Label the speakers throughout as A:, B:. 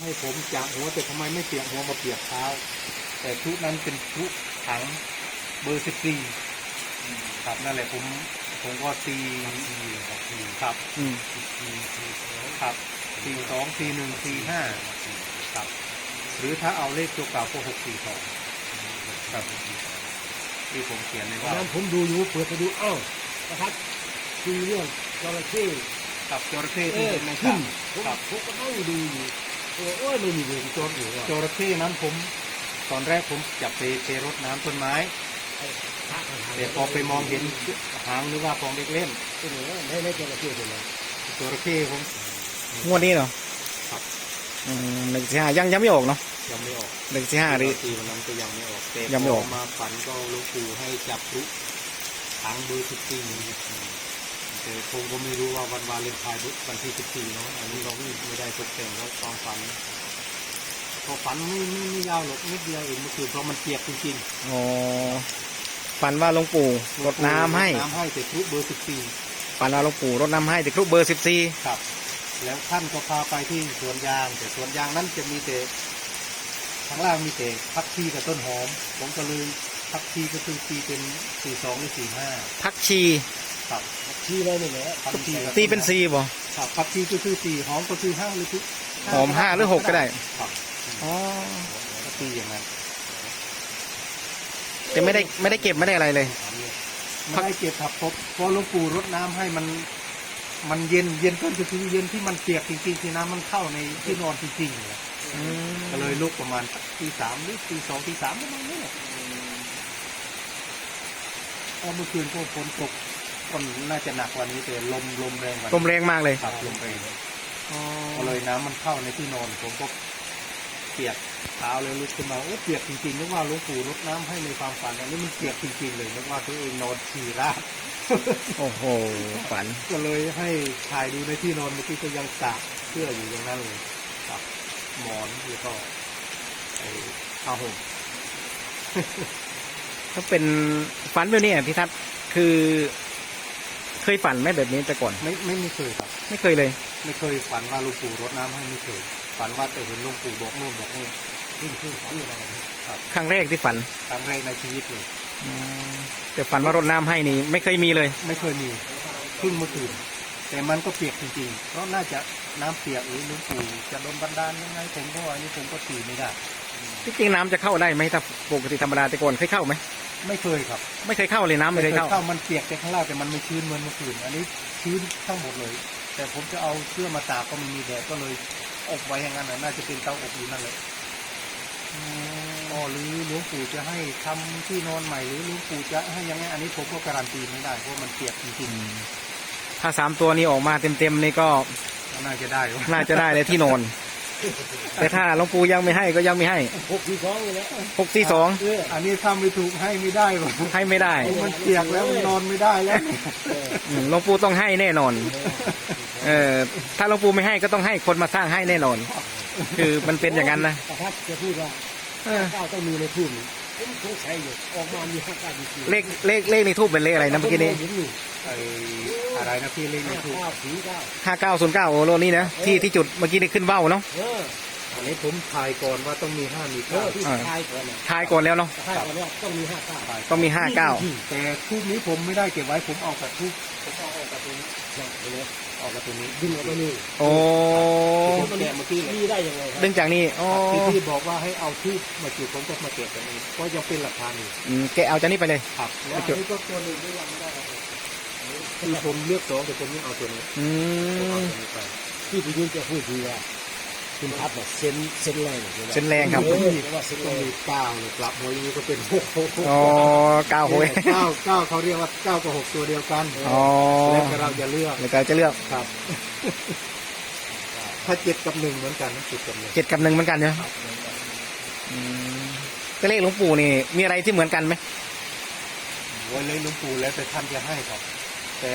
A: ให้ผมจากหัวแต่ทำไมไม่เปียกหัวมาเปียกเท้า แต่ชุดนั้นเป็นชุดถังเบอร์สิบสี่ครับนั่นแหละผมผมก็ตีครับ
B: อืม
A: ครับสี่สองสี่หนึ่งสี่ห้าครับ หรือถ้าเอาเลขตัวเก่าก็หกสี่สองครับที่ผมเขียนใน
C: วั
A: ว่าน
C: นั้นผมดูอยู่เปิดไปดูเอ้านะครับคุยเรื่องจระเข้
A: กับจระเข้
C: เอ
A: ที่
C: อ
A: ใน
C: ขึ้นผม
A: ครับ
C: ผมก็นั่งดูอยู่เออ โอ้ยไม่มีเรื่องจอดอยู่อะ
A: จระเข้นั้นผม ตอนแรกผมจับไปไปรดน้ำต้นไม้ แต่พอไปมองเห็นหางหรือว่าของเด็กเล่น
C: เป็นไงไม่ได้จระเข้เป็นไง
A: จระเข้ผม
B: งวดนี้เหรอ
A: ครับ
B: อืมหนึ่งสี่ห้ายังยังไม่ออกเนาะ
A: ยังไม่ออก
B: หนึ่งสี่ห้าหรือ
A: ตีวันนั้นก็ยังไม่ออกแต่
B: ยังไม่ออก
A: พมาฝันก็หลูกปู่ให้จับลุหางเบอร์สิบสี่ แต่ผมก็ไม่รู้ว่าวันวาเลนไทน์วันที่สิบสี่เนาะอันนี้เราไม่ไม่ได้ตกแต่งแล้วความฝันพอฝันไม่ไม่ไม่ยาวหรอกนิดเดียวเองเมื่อคืนเพราะมันเปียกจริง
B: อ๋อฝันว่าหลวงปู่
A: ๆ
B: รดน้ำให้
A: รดน้ำให้แต่ครุเบอร์สิบสี่
B: ฝันว่าหลวงปู่รดน้ำให้แต่ครุเบอร์สิบสี่
A: ครับ แล้วท่านก็พาไปที่สวนยาง แต่สวนยางนั้นจะมีแต่ข้างล่างมีแต่พักชีกับต้นหอม ผมก็เลยพักชีก็คือตีเป็นสี่สองหรือสี่ห้า
B: พักชี
A: ครับ
C: ที่เลยนี่แหละ
A: พักชีกับ
B: ตีเป็นสี่บ่
A: ครับพักชีก็คือสี่หอมก็คือห้าหรือคือ
B: หอมห้าหรือหกก็ได้
A: ครับ
B: อ๋อ
A: ก็ตีอย่างนั้น
B: แต่ไม่ได้ไม่ได้เก็บไม่ได้อะไรเลย
A: ไม่ได้เก็บครับเพราะเพราะหลวงปู่รดน้ำให้มัน มันเย็นเย็นต้นก็คือเย็นที่มันเปียกจริงๆที่น้ำมันเข้าในที่นอนจริงๆเลย
B: อืม
A: ก็เลยลุกประมาณตีสามหรือตีสองตีสามประมาณนี้แหละพอเมื่อคืนก็ฝนตก ก็น่าจะหนักกว่านี้แต่ลมลมแรงกว่า
B: ลมแรงมากเลย
A: ครับลมแรง
B: อ๋อ
A: ก็เลยน้ำมันเข้าในที่นอน ผมก็เปียกเท้าเลยลุกขึ้นมาโอ้เปียกจริงๆนึกว่าหลวงปู่รดน้ำให้ในความฝันอันนี้มันเปียกจริงๆเลยนึกว่าตัวเองนอนฉี่ราด
B: โอ้โหฝัน
A: ก็เลยให้ถ่ายดูในที่นอนเมื่อกี้ก็ยังตากเสื้ออยู่อย่างนั้นเลยครับหมอนแล้วก็ไอ้ผ้าห่ม
B: ถ้าเป็นฝันแบบนี้อะพี่ทัศน์คือ เคยฝันไหมแบบนี้แต่ก่อน
A: ไม่ไม่ไม่เคยครับ
B: ไม่เคยเลย
A: ไม่เคยฝันว่าหลวงปู่รดน้ำให้ไม่เคยฝันว่าแต่เห็นหลวงปู่บอกนู่นบอกนี่
C: ขึ้นขึ้นขึ้นอะไร
A: ครับ
B: ครั้งแรกที่ฝัน
A: ครั้งแรกในชีวิตเลย
B: อืมแต่ฝันว่ารดน้ำให้นี่ไม่เคยมีเลย
A: ไม่เคยมีเพิ่งเมื่อคืนแต่มันก็เปียกจริงๆเพราะน่าจะน้ำเปียกหรือหลวงปู่จะโดนบันดาลยังไงผมก็อันนี้ผมก็ตีไม่ได้
B: ที่จริงน้ำจะเข้าได้ไหมถ้าปกติธรรมดาแต่ก่อนเคยเข้าไหม
A: ไม่เคยครับ
B: ไม่เคยเข้าเลยน้ำไม่เคยเข้า
A: เข้า มันเปียกแต่ข้างล่างแต่มันไม่ชื้นเหมือนเมื่อคืนอันนี้ชื้นทั้งหมดเลย แต่ผมจะเอาเสื้อมาตากก็ไม่มีแดดก็เลยอบไว้อย่างนั้นน่ะน่าจะเป็นเตาอบอยู่นั่นเลยอ๋อหรือหลวงปู่จะให้ทำที่นอนใหม่หรือหลวงปู่จะให้ยังไงอันนี้ผมก็การันตีไม่ได้เพราะมันเปียกจริง
B: ถ้าสามตัวนี้ออกมาเต็มๆนี่ก็
A: ๆน่าจะได้วะ
B: น่าจะได้เลยที่นอน แต่ถ้าหลวงปู่ยังไม่ให้ก็ยังไม่ให้
C: หกที่สองเลยนะ
B: หกสี่สอง
C: เออ
A: อันนี้ทำไม่ถูกให้ไม่ได้วะ
B: ให้ไม่ได้
A: มันเปียกแล้วมันนอนไม่ได้แล้ว
C: เออ
B: อืมหลวงปู่ต้องให้แน่นอน เออถ้าหลวงปู่ไม่ให้ก็ต้องให้คนมาสร้างให้แน่นอน คือมันเป็นอย่างนั้นนะ
C: ประทัดจะพูดว่า
B: เออ
C: เก้าต้องมีในทุ่นผมสงสัยอยู่ออกมามีห้าเก้าจริงๆ
B: เลขเลขเลขในทูบเป็นเลขอะไรนะเมื่อกี้นี้
C: ห็อยู่
A: ไอ อะไรนะพี่เล่น
C: ห้า
A: ไม่ถูก
C: เก้าสี่เก้า
B: ห้าเก้าศูนย์เก้าโอโลนี่นะที่ที่จุดเมื่อกี้นี่ขึ้นเบ้าเนาะ
C: เออ
A: อันนี้ผมถ่ายก่อนว่าต้องมีห้ามี
C: เอ
A: เก้า
C: อที่ทายก่อนนะ
B: ทายก่อนแล้วเนาะ
C: ทายก่อนว่าต้องมีห้าเก้า
B: ต้องมีห้าเก้า
A: แต่ทูบนี้ผมไม่ได้เก็บไว้ผมเอากับทูบผมเอาออกกับตัวนี้
C: เห็นไหม
A: ออกกับตัวนี้
C: ดึงออกมานี่
B: โอ้
A: ผมแกะเมื่อกี้เลย
C: นี่ได้ยังไงครั
B: ดึงจากนี่โอ้
A: ที่พี่บอกว่าให้เอาทูบมาจุดผมก็มาเก็บกันเองเพราะยังเป็นหลักฐานอยู่
B: อืมแกะเอาจากนี่ไปเลย
A: ครับแล้วอันนี้ก็ตัวหนึ่งไม่ยังไม่ได้ครับ คือผมเลือกสองแต่ผมยังเอาตัวนี้
B: อื
A: ผมเอา
B: ม
A: ตัวนี้ไป
C: ที่พี่ยุ่นจะพูดดีว่าคุณพัดแบบเซนเซนแรงใช่ไหม
B: เส้นแรงครับ
C: เออว่าเซน
A: ต้
C: แร
A: อง
C: ง
A: มีเก้าเลยกลับหัวอย่างนี้ก็เป็นหก
B: อ๋อเก้าหวย
A: เก้าเก้าเขาเรียกว่าเก้ากับหกตัวเดียวกัน
B: อ๋อ
A: แล้วแต่เราจะเลือก
B: เดี๋ยวเราจะเลือก
A: ครับ ถ้าเจ็ดกับหนึ่งเหมือนกันนะเจ็ดกับหนึ่ง
B: เจ็ดกับหนึ่งเหมือนกันเนาะอืมแต่เลขหลวงปู่นี่ มีอะไรที่เหมือนกันไหม
A: ไว้เลยหลวงปู่แล้วแต่ท่านจะให้ครับ แต่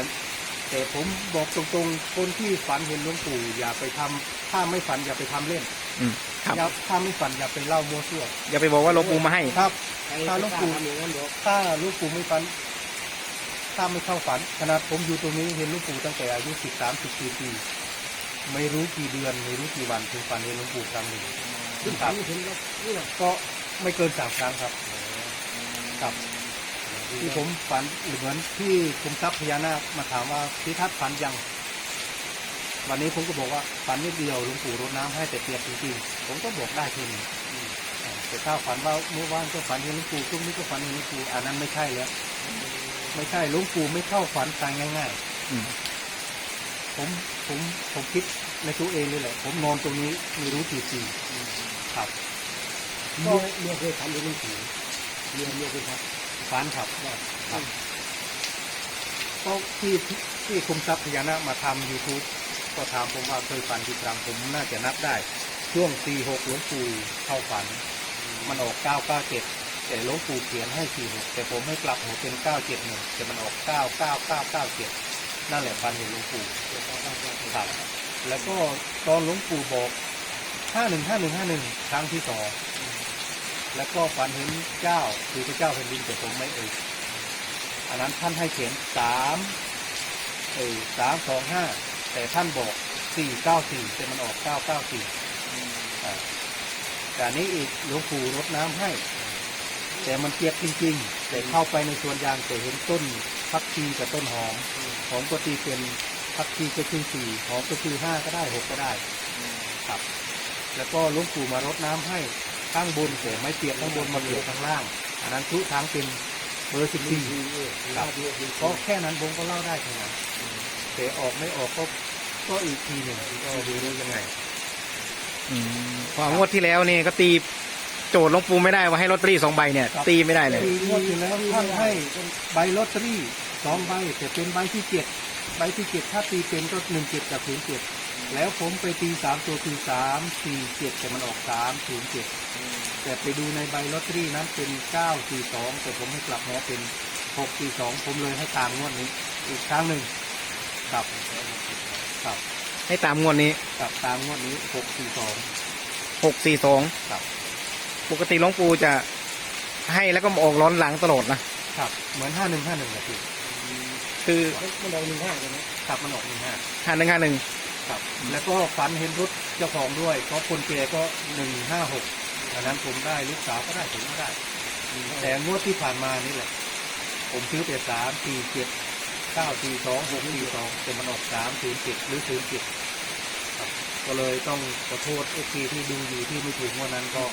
A: แต่ผมบอกตรงๆ คนที่ฝันเห็นหลวงปู่อย่าไปทำถ้าไม่ฝันอย่าไปทำเล่น
B: อืมครับ
A: อย่าถ้าไม่ฝันอย่าไปเล่ามัวซั่ว
B: อย่าไปบอกว่าหลวงปู่มาให้
A: ครับ
C: ใคร
A: ถ้าหลวงปู่
C: ทำอย่างนั้นบอก
A: ถ้าหลวงปู่ไม่ฝัน ถ้าไม่เข้าฝันขนาดผมอยู่ตรงนี้เห็นหลวงปู่ตั้งแต่อายุสิบสามสิบสี่ปีไม่รู้กี่เดือนไม่รู้กี่วันถึงฝันเห็นหลวงปู่ครั้งหนึ่ง
C: ขึ้น
A: ครั
C: ฝั
A: บ
C: นเห็นแล้วนี่แหละ
A: ก็ไม่เกินสามครั้งครับครับ ที่ผมฝันเหมือนที่คุมทรัพย์พญานาคมาถามว่าพิทัศน์ฝันยัง วันนี้ผมก็บอกว่าฝันนิดเดียวหลวงปู่รดน้ำให้แต่เปียกจริงๆผมก็บอกได้แค่นี้แต่ถ้าฝันว่าเมื่อวานก็ฝันเห็นหลวงปู่พรุ่งนี้ก็ฝันเห็นหลวงปู่อันนั้นไม่ใช่แล้วไม่ใช่หลวงปู่ไม่เข้าฝันตายง่ายๆผมผมผมคิดในตัวเองเลยแหละ ผมนอนตรงนี้ไม่รู้กี่ปีครับ
C: เมียเมียเคยฝันเห็นหลวงปู่เมียเมียเคยฝัน
A: ฝันครับครับก็ที่ที่คุมทรัพย์พญานาคมาทำ YouTube ก็ถามผมว่าเคยฝันกี่ครั้งผมน่าจะนับได้ ช่วงปีหกหลวงปู่เข้าฝัน มันออกเก้าเก้าเจ็ดแต่หลวงปู่เขียนให้สี่หกแต่ผมให้กลับหัวเป็นเก้าเจ็ดหนึ่งแต่มันออกเก้าเก้าเก้าเก้าเจ็ดนั่นแหละฝันเห็นหลวงปู่ครับแล้วก็ตอนหลวงปู่บอกห้าหนึ่งห้าหนึ่งห้าหนึ่งครั้งที่สอง แล้วก็ฝันเห็นเจ้าคือพระเจ้าแผ่นดินแต่ผมไม่เอ่ยอันนั้นท่านให้เขียนสามเอ่ยสามสองห้าแต่ท่านบอกสี่เก้าสี่แต่มันออกเก้าเก้าสี่แต่นี้อีกหลวงปู่รดน้ำให้ แต่มันเปียกจริง ๆ แต่เข้าไปในสวนยางแต่เห็นต้นพักชีกับต้นหอมหอมก็ตีเป็นพักชีก็คือสี่หอมก็คือห้าก็ได้หกก็ได้ครับ แล้วก็หลวงปู่มารดน้ำให้ ข้างบนแต่ไม่เปียกข้างบนมาเปียกข้างล่าง อันนั้นทุกทั้งเป็นเบอร์สิบสี่ครับก็แค่นั้นผมก็เล่าได้เท่านั้นแต่ออกไม่ออกก็ก็อีกทีหนึ่งก็ดูดูยังไง
B: อืมพองวดที่แล้วนี่ก็ตีโจทย์หลวงปู่ไม่ได้ว่าให้ลอตเตอรี่สองใบเนี่ย
A: ครับ
B: ตีไม่ได้เลย
A: ปีงวดที่แล้วท่านให้ใบลอตเตอรี่สองใบแต่เป็นใบที่เจ็ดใบที่เจ็ดถ้าตีเป็นก็หนึ่งเจ็ดกับศูนย์เจ็ด แล้วผมไปตีสามตัวคือสามสี่เจ็ดแต่มันออกสามศูนย์เจ็ดแต่ไปดูในใบลอตเตอรี่นั้นเป็นเก้าสี่สองแต่ผมให้กลับหัวเป็นหกสี่สองผมเลยให้ตามงวดนี้ อีกครั้งหนึ่งครับครับ
B: ให้ตามงวดนี้
A: กับตามงวดนี้หกสี่สอง
B: หกสี่สอง
A: ครับ
B: ปกติหลวงปู่จะให้แล้วก็มาออกร้อนหลังตลอดนะครับ
A: เหมือนห้าหนึ่งห้าหนึ่งนะพี่
B: คือ
C: มันเอาหนึ่งห้าใช่ไหม
A: ครับมันออกหนึ่งห้า
B: ห้าหนึ่งห้าหนึ่ง
A: ครับ แล้วก็ฝันเห็นรถเจ้าของด้วย เพราะคนแก่ก็หนึ่งห้าหกอันนั้นผมได้ลูกสาวก็ได้ผมก็ได้ แต่งวดที่ผ่านมานี่แหละ ผมซื้อแต่สามสี่เจ็ดเก้าสี่สองหกสี่สองแต่มันออกสามศูนย์เจ็ดหรือศูนย์เจ็ดครับก็เลยต้องขอโทษเอฟีที่ดูอยู่ที่ไม่ถูกงวันนั้นก็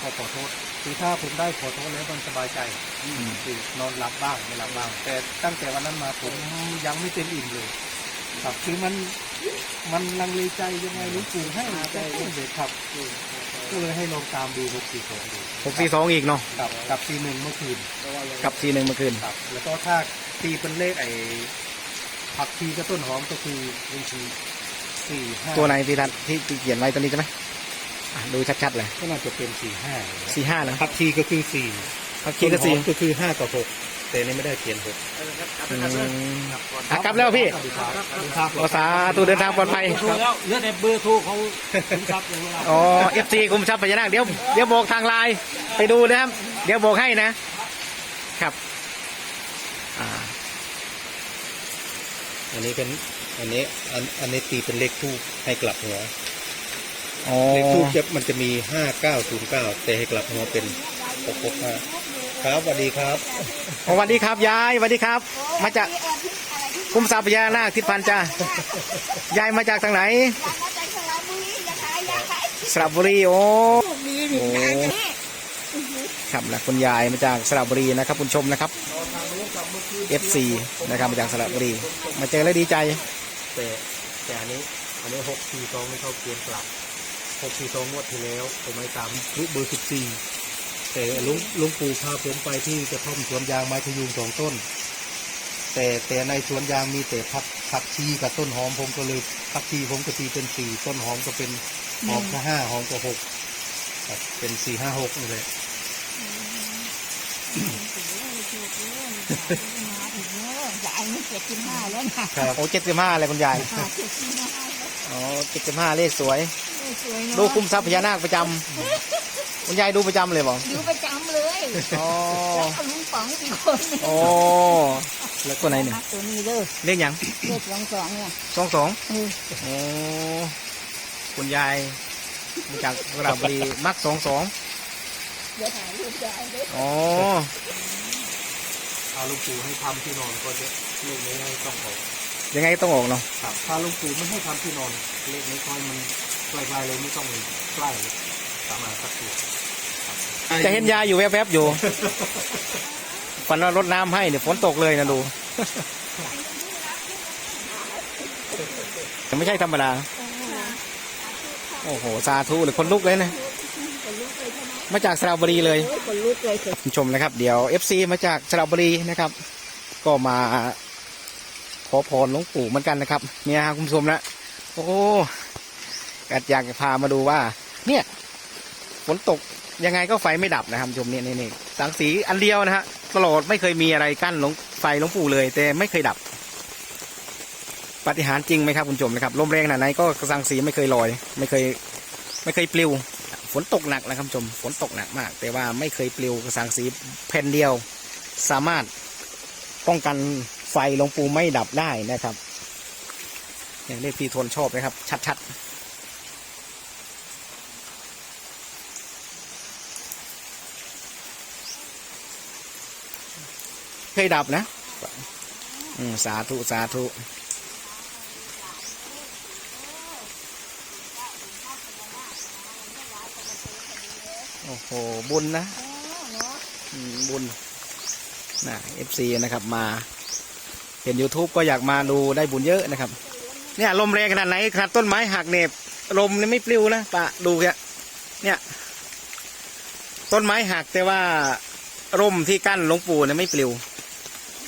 A: ก็ขอโทษคือถ้าผมได้ขอโทษแล้วมันสบายใจคือนอนหลับบ้างไม่หลับบ้าง แต่ตั้งแต่วันนั้นมาผมยังไม่เต็มอิ่มเลยครับคือมัน มันลังเลใจยังไงหลุงปู่ให้ใจเด็ดครับ ก็เลยให้ลองตามดูหกสี่สองดู
B: หกสี่สองอีกเนาะ
A: กับกับตีหนึ่งเมื่อคืน
B: กับสี่หนึ่งเมื่อคืน
A: ครับ แล้วก็ถ้าตีเป็นเลขไอ้ผักชีกับต้นหอมก็คือเลขสี่สี่ห้า
B: ตัวไหนที่ท่านที่ที่เขียนไว้ตัวนี้ใช่ไหมอะดูชัดๆเลย
A: ก็น่าจะเป็นสี่ห้า
B: สี่ห้านะ
A: ผักชีก็คือสี่
B: พักคีก็สี่
A: ต้นหอมก็คือห้ากับหก แต่นี่ไม่ได้เขียนหก
B: อืมอะกลับแล้วพี่
A: สวัสดีครับสวัสดีครับ
B: ภาษาตัวเดินทางปลอดภัย
C: โทรแล้วเหลือแต่เบอร์โทรเขาคุณทรัพย์อย่างเวลา
B: อ๋อเอฟซีคุมทรัพย์พญานาคเดี๋ยวเดี๋ยวบอกทางไลน์ไปดูนะครับ เดี๋ยวบอกให้นะครับอ่า
A: อันนี้เป็นอันนี้อันอันนี้ตีเป็นเลขทูบให้กลับหัว
B: อ๋อ
A: เลขทูบจะมันจะมีห้าเก้าศูนย์เก้าแต่ให้กลับหัวเป็นหกหกห้า ครับสวัสดีครับ
B: สวัสดีครับยายสวัสดีครับ มาจากคุมทรัพย์พญานาคทิศพันธ์จ้ายายมาจากทางไหน
D: มาจากสระบุรีจะขายยาขาย
B: สระบุรีโอ้
D: มีถึงทางนี้
B: ครับนะคุณยายมาจากสระบุรีนะครับ คุณชมนะครับ FC นะครับมาจากสระบุรี มาเจอแล้วดีใจ
A: แต่แต่อันนี้อันนี้หกสี่สองไม่เข้าเกณฑ์กลับหกสี่สองงวดที่แล้วผมไม่ตามรูปเบอร์สิบสี่ แต่ลุงลุงปู่พาผมไปที่กระท่อมสวนยางไม้พยุงสองต้น แต่แต่ในสวนยางมีแต่ผักผักชีกับต้นหอมผมก็เลยผักชีผมก็ตีเป็นสี่ต้นหอมก็เป็นหอมก็ห้าหอมก็หกครับเป็นสี่ห้าหกนี่เลย
D: ยายนี่เจ็ดสิบห้าแล้วนะครับ
B: โอ้เจ็ดสิบห้าเลยคุณยาย
D: เจ็ดสิบห้าแล้ว
B: อ๋อเจ็ดสิบห้าเลขสวย
D: สวย
B: ดู
D: เนาะ
B: คุมทรัพย์พญานาคประจำ คุณยายดูประจำเลยบอก
D: ดูประจำเลย
B: อ๋อ
D: แล้วก็ลุงป๋องอีกคน
B: โอ้แล้วตัวไหนเนี่ย
D: มักตัวนี้เลย
B: เลขหยัง
D: เลขสองสองเนี่ย
B: สองสอง
D: เออ
B: โอ้คุณยายมาจากสระบุรีมักสองสอง
D: เดี๋ยวหารูปยายด้วย
B: อ๋อ
A: ถ้าหลุงปู่ให้ทำที่นอนก็จะเลขนี้ให้ต้องออก
B: ยังไงก็ต้องออกเนาะ
A: ครับ ถ้าหลุงปู่ไม่ให้ทำที่นอนเลขนี้คอยมันไกลๆเลยไม่ต้องใกล้ประมาณสักตัวครับ
B: จะเห็นยายอยู่แวบๆอยู่ฝันว่ารดน้ำให้เนี่ยฝนตกเลยนะดูไม่ใช่ธรรมดา โอ้โห สาธุเลยคนลุกเลยนะ
D: คนลุกเลยใช่ไหม
B: มาจากสระบุรีเลย
D: โอ้ยคนลุกเลยเถอะ
B: คุณผู้ชมนะครับ เดี๋ยว FC มาจากสระบุรีนะครับ ก็มาขอพรหลวงปู่เหมือนกันนะครับเนี่ยครับคุณผู้ชมนะโอ้ก็อยากจะพามาดูว่า เนี่ยฝนตก ยังไงก็ไฟไม่ดับนะครับชมเนี่ยนี่นี่สังสีอันเดียวนะฮะตลอดไม่เคยมีอะไรกั้นหลงไฟหลงปู่เลย แต่ไม่เคยดับ ปฏิหารจริงไหมครับคุณชมนะครับลมแรงขนาดไหนก็สังสีไม่เคยลอย ไม่เคยไม่เคยปลิว ฝนตกหนักนะครับชม ฝนตกหนักมาก แต่ว่าไม่เคยปลิวสังสีแผ่นเดียว สามารถป้องกันไฟหลงปูไม่ดับได้นะครับ อย่างเลขพี่ทนชอบนะครับ ชัดๆ ยดับนะสาธุ สาธุโอ้โห บุญนะบุญนะเอฟซีนะครับมา เห็น YouTube ก็อยากมาดูได้บุญเยอะนะครับ เนี่ยลมแรงขนาดไหนขนาดต้นไม้หักเนี่ยลมนี่ไม่ปลิวนะปะดูเนี่ยเนี่ย ต้นไม้หักแต่ว่าร่มที่กั้นหลวงปู่เนี่ยไม่ปลิว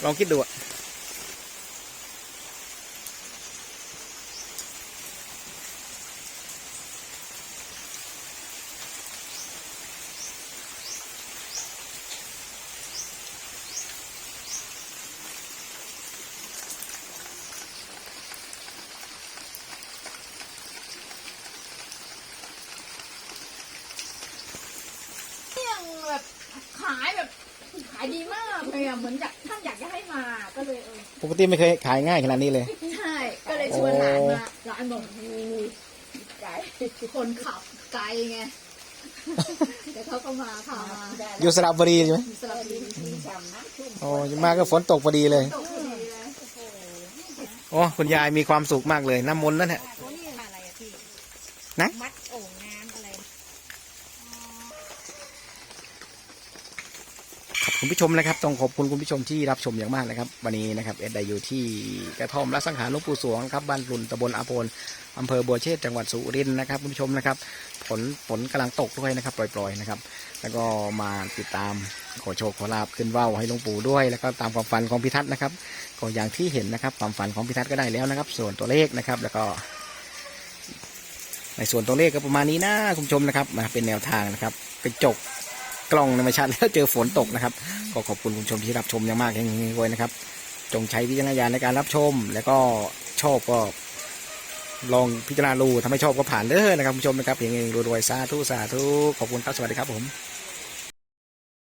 B: ลองคิดดูอะ
D: ยังแบบขายแบบายดีมากเลยอะเหมือนอยากท่านอยากจะให้มาก็เลยเออ
B: ปกติไม่เคยขายง่ายขนาดนี้เลย
D: ใช่ก็เลยชวนหลานมาหลานบอกมีไกลคนขับไกลไงเดี๋ยวเขาก็มาพามา
B: อยู่สระบุรีใช่ไหม
D: สลับดี
B: โอ้ยมาก็ฝนตกพอดีเลย
D: ตกพอดีเลย
B: โอ้คุณยายมีความสุขมากเลยน้ำมนต์นั่นแหละ
D: โอ้นี่อะไรอะพี่
B: นะ
D: มัดโอ่งน้ำอะไร
B: ขอบ คุณผู้ชมนะครับต้องขอบคุณคุณผู้ชมที่รับชมอย่างมากนะครับ วันนี้นะครับเอ็ดได้อยู่ที่กระท่อมรัสังหารหลวงปู่สวงครับบ้านรุนตำบลอาโปนอำเภอบัวเชษจังหวัดสุรินทร์นะครับคุณผู้ชมนะครับฝนฝนกำลังตกด้วยนะครับปล่อยๆนะครับแล้วก็มาติดตามขอโชคขอลาบขึ้นว่าวให้หลวงปู่ด้วย แล้วก็ตามความฝันของพิทัศน์นะครับก็อย่างที่เห็นนะครับความฝันของพิทัศน์ก็ได้แล้วนะครับ ส่วนตัวเลขนะครับ แล้วก็ในส่วนตัวเลขก็ประมาณนี้นะคุณผู้ชมนะครับมาเป็นแนวทางนะครับไปจก กล้องในไม่ชัดแล้วเจอฝนตกนะครับ ก็ขอบคุณคุณชมที่รับชมอย่างมากอย่างนี้ด้วยนะครับ จงใช้วิจารณญาณในการรับชม แล้วก็ชอบก็ลองพิจารณาดูถ้าไม่ชอบก็ผ่านเด้อนะครับคุณผู้ชมนะครับเพียงเองรวยๆสาธุสาธุขอบคุณครับสวัสดีครับผม